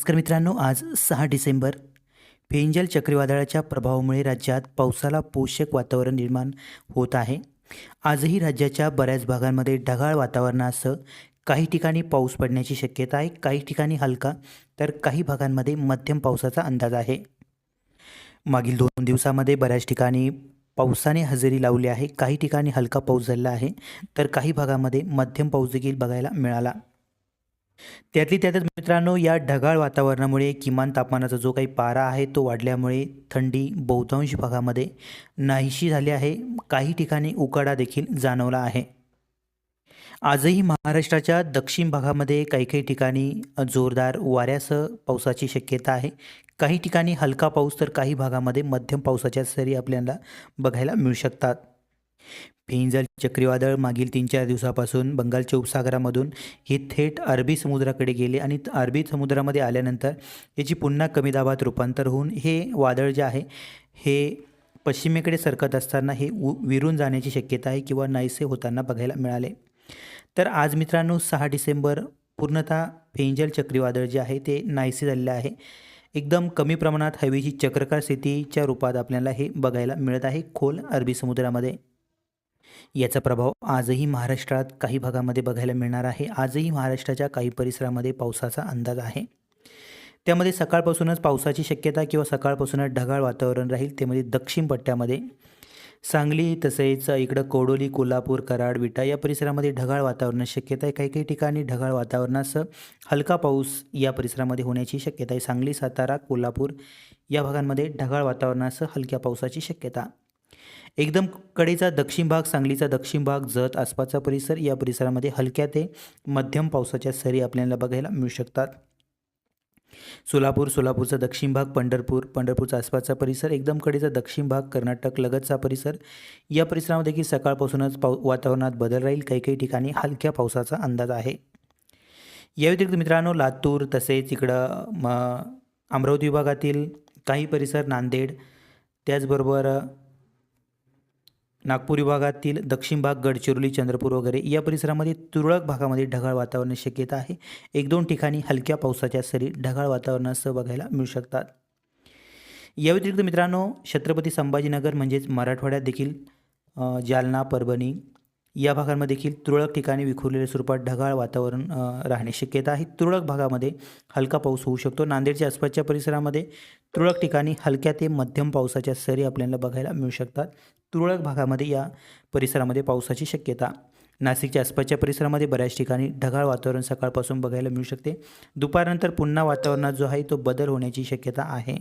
नमस्कार मित्रांनो आज सहा डिसेंबर. पेंजल चक्रीवादळाच्या प्रभावामुळे राज्यात पावसाला पोषक वातावरण निर्माण होत आहे. आजही राज्याच्या बऱ्याच भागांमध्ये ढगाळ वातावरणासह काही ठिकाणी पाऊस पडण्याची शक्यता आहे काही ठिकाणी हलका तर काही भागांमध्ये मध्यम पावसाचा अंदाज आहे. मागील दोन दिवसामध्ये बऱ्याच ठिकाणी पावसाने हजेरी लावली आहे काही ठिकाणी हलका पाऊस झाला आहे तर काही भागामध्ये मध्यम पाऊस देखील बघायला मिळाला. त्यातली त्यातच मित्रांनो या ढगाळ वातावरणामुळे किमान तापमानाचा जो काही पारा आहे तो वाढल्यामुळे थंडी बहुतांश भागामध्ये नाहीशी झाली आहे. काही ठिकाणी उकाडा देखील जाणवला आहे. आजही महाराष्ट्राच्या दक्षिण भागामध्ये काही काही ठिकाणी जोरदार वाऱ्यासह पावसाची शक्यता आहे. काही ठिकाणी हलका पाऊस तर काही भागामध्ये मध्यम पावसाच्या सरी आपल्याला बघायला मिळू शकतात. पेंजल चक्रीवादळ मागील तीन चार दिवसापासून बंगालच्या उपसागरामधून हे थेट अरबी समुद्राकडे गेले आणि अरबी समुद्रामध्ये आल्यानंतर याची पुन्हा कमी दाबात रूपांतर होऊन हे वादळ जे आहे हे पश्चिमेकडे सरकत असताना हे उ विरून जाण्याची शक्यता आहे किंवा नाहीसे होताना बघायला मिळाले. तर आज मित्रांनो सहा डिसेंबर पूर्णतः फेंजल चक्रीवादळ जे आहे ते नाहीसे झालेलं आहे. एकदम कमी प्रमाणात हवेची चक्रकार स्थितीच्या रूपात आपल्याला हे बघायला मिळत आहे खोल अरबी समुद्रामध्ये. याचा प्रभाव आजही महाराष्ट्रात काही भागामध्ये बघायला मिळणार आहे. आजही महाराष्ट्राच्या काही परिसरामध्ये पावसाचा अंदाज आहे. त्यामध्ये सकाळपासूनच पावसाची शक्यता किंवा सकाळपासूनच ढगाळ वातावरण राहील. त्यामध्ये दक्षिण पट्ट्यामध्ये सांगली तसेच इकडं कोडोली कोल्हापूर कराड विटा या परिसरामध्ये ढगाळ वातावरणाची शक्यता आहे. काही काही ठिकाणी ढगाळ वातावरणासह हलका पाऊस या परिसरामध्ये होण्याची शक्यता आहे. सांगली सातारा कोल्हापूर या भागांमध्ये ढगाळ वातावरणासह हलक्या पावसाची शक्यता एकदम कडेचा दक्षिण भाग सांगलीचा दक्षिण भाग जत आसपासचा परिसर या परिसरामध्ये हलक्या ते मध्यम पावसाच्या सरी आपल्याला बघायला मिळू शकतात. सोलापूर सोलापूरचा दक्षिण भाग पंढरपूर पंढरपूरचा आसपासचा परिसर एकदम कडेचा दक्षिण भाग कर्नाटक लगतचा परिसर. या परिसरामध्ये की सकाळपासूनच पाव वातावरणात बदल राहील. काही काही ठिकाणी हलक्या पावसाचा अंदाज आहे. या व्यतिरिक्त मित्रांनो लातूर तसेच इकडं म अमरावती विभागातील काही परिसर नांदेड त्याचबरोबर नागपूर विभागातील दक्षिण भाग गडचिरोली चंद्रपूर वगैरे या परिसरामध्ये तुरळक भागामध्ये ढगाळ वातावरण शक्यता आहे. एक दोन ठिकाणी हलक्या पावसाच्या सरी ढगाळ वातावरणासह बघायला मिळू शकतात. या व्यतिरिक्त मित्रांनो छत्रपती संभाजीनगर म्हणजेच मराठवाड्यात देखील जालना परभणी या भागांमध्ये देखील तुरळक ठिकाणी विखुरलेल्या स्वरूपात ढगाळ वातावरण राहण्याची शक्यता आहे. तुरळक भागामध्ये हलका पाऊस होऊ शकतो. नांदेडच्या आसपासच्या परिसरामध्ये तुरळक ठिकाणी हलक्या ते मध्यम पावसाच्या सरी आपल्याला बघायला मिळू शकतात. तुरळक भागामध्ये या परिसरामध्ये पावसाची शक्यता. नाशिकच्या आसपासच्या परिसरामध्ये बऱ्याच ठिकाणी ढगाळ वातावरण सकाळपासून बघायला मिळू शकते. दुपारनंतर पुन्हा वातावरणात जो आहे तो बदल होण्याची शक्यता आहे.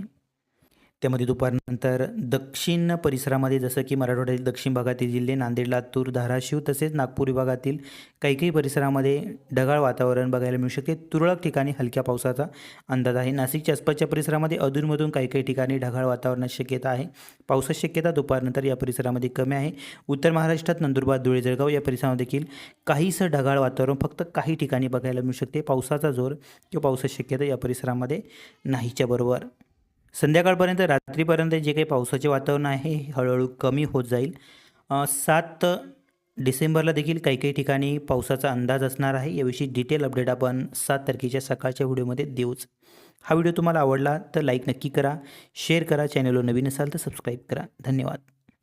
त्यामध्ये दुपारनंतर दक्षिण परिसरामध्ये जसं की मराठवाड्यातील दक्षिण भागातील जिल्हे नांदेड लातूर धाराशिव तसेच नागपूर विभागातील काही काही परिसरामध्ये ढगाळ वातावरण बघायला मिळू शकते. तुरळक ठिकाणी हलक्या पावसाचा अंदाज आहे. नाशिकच्या आसपासच्या परिसरामध्ये अधूनमधून काही काही ठिकाणी ढगाळ वातावरणाची शक्यता आहे. पावसाची शक्यता दुपारनंतर या परिसरामध्ये कमी आहे. उत्तर महाराष्ट्रात नंदुरबार धुळे जळगाव या परिसरामध्ये देखील काहीसं ढगाळ वातावरण फक्त काही ठिकाणी बघायला मिळू शकते. पावसाचा जोर किंवा पावसाची शक्यता या परिसरामध्ये नाहीच्या बरोबर. संध्याकाळपर्यंत रात्रीपर्यंत जे काही पावसाचे वातावरण आहे हे हळूहळू कमी होत जाईल. सात डिसेंबरला देखील काही काही ठिकाणी पावसाचा अंदाज असणार आहे. याविषयी डिटेल अपडेट आपण सात तारखेच्या सकाळच्या व्हिडिओमध्ये देऊच. हा व्हिडिओ तुम्हाला आवडला तर लाईक नक्की करा शेअर करा चॅनलवर नवीन असाल तर सबस्क्राईब करा. धन्यवाद.